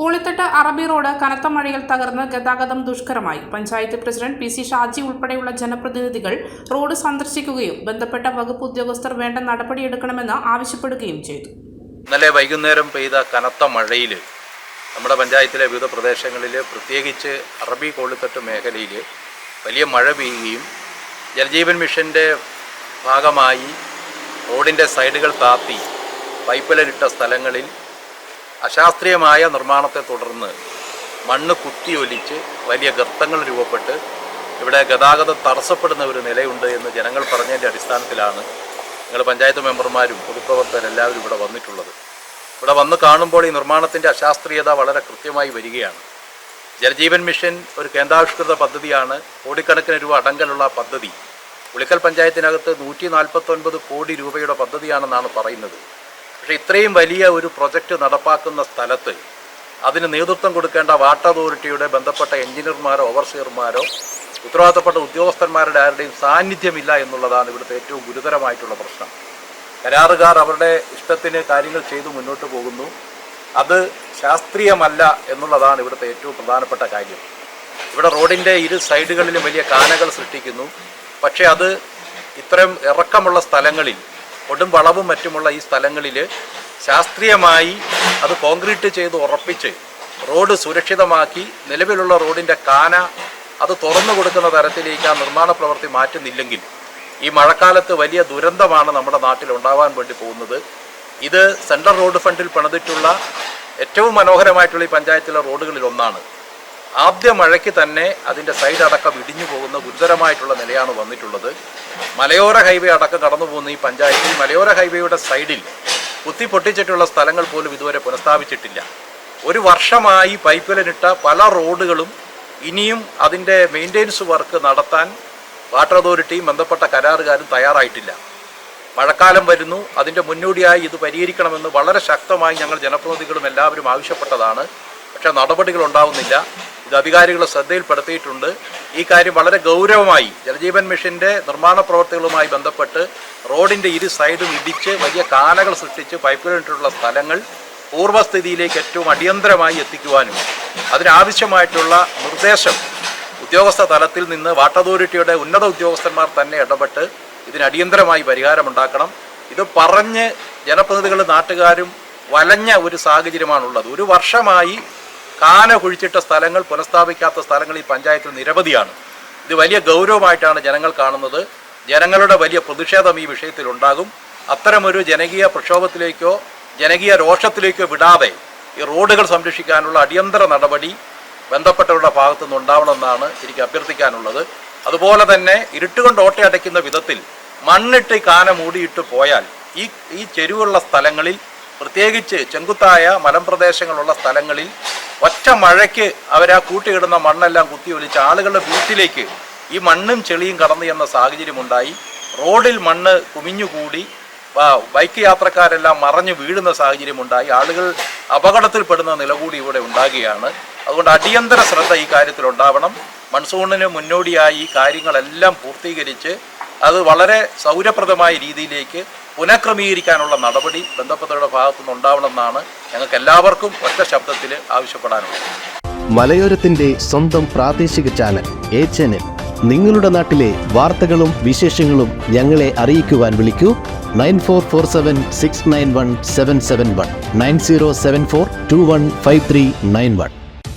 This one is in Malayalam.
കൂളിത്തട്ട് അറബി റോഡ് കനത്ത മഴയിൽ തകർന്ന് ഗതാഗതം ദുഷ്കരമായി. Panchayat president P C Shaji ഉൾപ്പെടെയുള്ള ജനപ്രതിനിധികൾ റോഡ് സന്ദർശിക്കുകയും ബന്ധപ്പെട്ട വകുപ്പ് ഉദ്യോഗസ്ഥർ വേണ്ട നടപടിയെടുക്കണമെന്ന് ആവശ്യപ്പെടുകയും ചെയ്തു. ഇന്നലെ വൈകുന്നേരം പെയ്ത കനത്ത മഴയിൽ നമ്മുടെ പഞ്ചായത്തിലെ വിവിധ പ്രദേശങ്ങളിൽ പ്രത്യേകിച്ച് അറബി കോളിത്തട്ട് മേഖലയിൽ വലിയ മഴ പെയ്യുകയും ജലജീവൻ മിഷന്റെ ഭാഗമായി റോഡിന്റെ സൈഡുകൾ താത്തി പൈപ്പിലിട്ട സ്ഥലങ്ങളിൽ അശാസ്ത്രീയമായ നിർമ്മാണത്തെ തുടർന്ന് മണ്ണ് കുത്തിയൊലിച്ച് വലിയ ഗർത്തങ്ങൾ രൂപപ്പെട്ട് ഇവിടെ ഗതാഗതം തടസ്സപ്പെടുന്ന ഒരു നിലയുണ്ട് എന്ന് ജനങ്ങൾ പറഞ്ഞതിന്റെ അടിസ്ഥാനത്തിലാണ് ഞങ്ങൾ പഞ്ചായത്ത് മെമ്പർമാരും പൊതുപ്രവർത്തകരും എല്ലാവരും ഇവിടെ വന്നിട്ടുള്ളത്. ഇവിടെ വന്ന് കാണുമ്പോൾ ഈ നിർമ്മാണത്തിന്റെ അശാസ്ത്രീയത വളരെ കൃത്യമായി വരികയാണ്. ജലജീവൻ മിഷൻ ഒരു കേന്ദ്രാവിഷ്കൃത പദ്ധതിയാണ്. കോടിക്കണക്കിന് രൂപ അടങ്കലുള്ള പദ്ധതി. ഉളിക്കൽ പഞ്ചായത്തിനകത്ത് നൂറ്റി നാൽപ്പത്തൊൻപത് കോടി രൂപയുടെ പദ്ധതിയാണെന്നാണ് പറയുന്നത്. പക്ഷേ ഇത്രയും വലിയ ഒരു പ്രൊജക്റ്റ് നടപ്പാക്കുന്ന സ്ഥലത്ത് അതിന് നേതൃത്വം കൊടുക്കേണ്ട വാട്ടർ അതോറിറ്റിയുടെ ബന്ധപ്പെട്ട എഞ്ചിനീയർമാരോ ഓവർസിയർമാരോ ഉത്തരവാദിത്തപ്പെട്ട ഉദ്യോഗസ്ഥന്മാരുടെ ആരുടെയും സാന്നിധ്യമില്ല എന്നുള്ളതാണ് ഇവിടുത്തെ ഏറ്റവും ഗുരുതരമായിട്ടുള്ള പ്രശ്നം. കരാറുകാർ അവരുടെ ഇഷ്ടത്തിന് കാര്യങ്ങൾ ചെയ്തു മുന്നോട്ട് പോകുന്നു. അത് ശാസ്ത്രീയമല്ല എന്നുള്ളതാണ് ഇവിടുത്തെ ഏറ്റവും പ്രധാനപ്പെട്ട കാര്യം. ഇവിടെ റോഡിന്റെ ഇരു സൈഡുകളിലും വലിയ കാനകൾ സൃഷ്ടിക്കുന്നു. പക്ഷേ അത് ഇത്രയും ഇറക്കമുള്ള സ്ഥലങ്ങളിൽ കൊടും വളവും മറ്റുമുള്ള ഈ സ്ഥലങ്ങളിൽ ശാസ്ത്രീയമായി അത് കോൺക്രീറ്റ് ചെയ്ത് ഉറപ്പിച്ച് റോഡ് സുരക്ഷിതമാക്കി നിലവിലുള്ള റോഡിന്റെ കാന അത് തുറന്നു കൊടുക്കുന്ന തരത്തിലേക്ക് ആ നിർമ്മാണ പ്രവൃത്തി മാറ്റുന്നില്ലെങ്കിൽ ഈ മഴക്കാലത്ത് വലിയ ദുരന്തമാണ് നമ്മുടെ നാട്ടിൽ ഉണ്ടാവാൻ വേണ്ടി പോകുന്നത്. ഇത് സെൻട്രൽ റോഡ് ഫണ്ടിൽ പണിതിട്ടുള്ള ഏറ്റവും മനോഹരമായിട്ടുള്ള ഈ പഞ്ചായത്തിലെ റോഡുകളിൽ ഒന്നാണ്. ആദ്യ മഴയ്ക്ക് തന്നെ അതിന്റെ സൈഡ് അടക്കം ഇടിഞ്ഞു പോകുന്ന ഗുരുതരമായിട്ടുള്ള നിലയാണ് വന്നിട്ടുള്ളത്. മലയോര ഹൈവേ അടക്കം കടന്നു പോകുന്ന ഈ പഞ്ചായത്തിൽ മലയോര ഹൈവേയുടെ സൈഡിൽ കുത്തി പൊട്ടിച്ചിട്ടുള്ള സ്ഥലങ്ങൾ പോലും ഇതുവരെ പുനഃസ്ഥാപിച്ചിട്ടില്ല. ഒരു വർഷമായി പൈപ്പിലിട്ട പല റോഡുകളും ഇനിയും അതിന്റെ മെയിന്റെനൻസ് വർക്ക് നടത്താൻ വാട്ടർ അതോറിറ്റിയും ബന്ധപ്പെട്ട കരാറുകാരും തയ്യാറായിട്ടില്ല. മഴക്കാലം വരുന്നു അതിന്റെ മുന്നോടിയായി ഇത് പരിഹരിക്കണമെന്ന് വളരെ ശക്തമായി ഞങ്ങൾ ജനപ്രതിനിധികളും എല്ലാവരും ആവശ്യപ്പെട്ടതാണ്. പക്ഷേ നടപടികൾ ഉണ്ടാവുന്നില്ല. ഇത് അധികാരികളെ ശ്രദ്ധയിൽപ്പെടുത്തിയിട്ടുണ്ട്. ഈ കാര്യം വളരെ ഗൗരവമായി ജലജീവൻ മിഷന്റെ നിർമ്മാണ പ്രവർത്തികളുമായി ബന്ധപ്പെട്ട് റോഡിന്റെ ഇരു സൈഡും ഇടിച്ച് വലിയ കാനകൾ സൃഷ്ടിച്ച് പൈപ്പിലിട്ടുള്ള സ്ഥലങ്ങൾ പൂർവസ്ഥിതിയിലേക്ക് ഏറ്റവും അടിയന്തരമായി എത്തിക്കുവാനും അതിനാവശ്യമായിട്ടുള്ള നിർദ്ദേശം ഉദ്യോഗസ്ഥ തലത്തിൽ നിന്ന് വാട്ടർ അതോറിറ്റിയുടെ ഉന്നത ഉദ്യോഗസ്ഥന്മാർ തന്നെ ഇടപെട്ട് ഇതിന് അടിയന്തരമായി പരിഹാരമുണ്ടാക്കണം ഇത് പറഞ്ഞ് ജനപ്രതിനിധികളും നാട്ടുകാരും വലഞ്ഞ ഒരു സാഹചര്യമാണുള്ളത്. ഒരു വർഷമായി കാന കുഴിച്ചിട്ട സ്ഥലങ്ങൾ പുനഃസ്ഥാപിക്കാത്ത സ്ഥലങ്ങൾ ഈ പഞ്ചായത്തിൽ നിരവധിയാണ്. ഇത് വലിയ ഗൗരവമായിട്ടാണ് ജനങ്ങൾ കാണുന്നത്. ജനങ്ങളുടെ വലിയ പ്രതിഷേധം ഈ വിഷയത്തിൽ ഉണ്ടാകും അത്തരമൊരു ജനകീയ പ്രക്ഷോഭത്തിലേക്കോ ജനകീയ രോഷത്തിലേക്കോ വിടാതെ ഈ റോഡുകൾ സംരക്ഷിക്കാനുള്ള അടിയന്തര നടപടി ബന്ധപ്പെട്ടവരുടെ ഭാഗത്തു നിന്ന് ഉണ്ടാവണമെന്നാണ് എനിക്ക് അഭ്യർത്ഥിക്കാനുള്ളത്. അതുപോലെ തന്നെ ഇരുട്ടുകൊണ്ട് ഓട്ടയടയ്ക്കുന്ന വിധത്തിൽ മണ്ണിട്ട് കാന മൂടിയിട്ട് പോയാൽ ഈ ഈ ചെരുവുള്ള സ്ഥലങ്ങളിൽ പ്രത്യേകിച്ച് ചെങ്കുത്തായ മലമ്പ്രദേശങ്ങളുള്ള സ്ഥലങ്ങളിൽ ഒറ്റ മഴയ്ക്ക് അവരാ കൂട്ടിയിടുന്ന മണ്ണെല്ലാം കുത്തി കുത്തിയൊലിച്ച് ആളുകളുടെ വീട്ടിലേക്ക് ഈ മണ്ണും ചെളിയും കടന്നു എന്ന സാഹചര്യമുണ്ടായി റോഡിൽ മണ്ണ് കുമിഞ്ഞുകൂടി ബൈക്ക് യാത്രക്കാരെല്ലാം മറഞ്ഞു വീഴുന്ന സാഹചര്യമുണ്ടായി ആളുകൾ അപകടത്തിൽപ്പെടുന്ന നില കൂടി ഇവിടെ ഉണ്ടാകുകയാണ്. അതുകൊണ്ട് അടിയന്തര ശ്രദ്ധ ഈ കാര്യത്തിൽ ഉണ്ടാവണം മൺസൂണിന് മുന്നോടിയായി ഈ കാര്യങ്ങളെല്ലാം പൂർത്തീകരിച്ച് അത് വളരെ സൗരപ്രദമായ രീതിയിലേക്ക് പുനഃക്രമീകരിക്കാനുള്ള നടപടി ബന്ധപ്പെട്ടവരുടെ ഭാഗത്തുനിന്ന് ഉണ്ടാവണമെന്നാണ് ഞങ്ങൾക്ക് എല്ലാവർക്കും ഒറ്റ ശബ്ദത്തിൽ ആവശ്യപ്പെടാനുള്ളത്. മലയോരത്തിന്റെ സ്വന്തം പ്രാദേശിക ചാനൽ എ ചാനൽ. നിങ്ങളുടെ നാട്ടിലെ വാർത്തകളും വിശേഷങ്ങളും ഞങ്ങളെ അറിയിക്കുവാൻ വിളിക്കൂ. Nine four four seven six nine one seven seven one. Nine zero seven four two one five three nine one.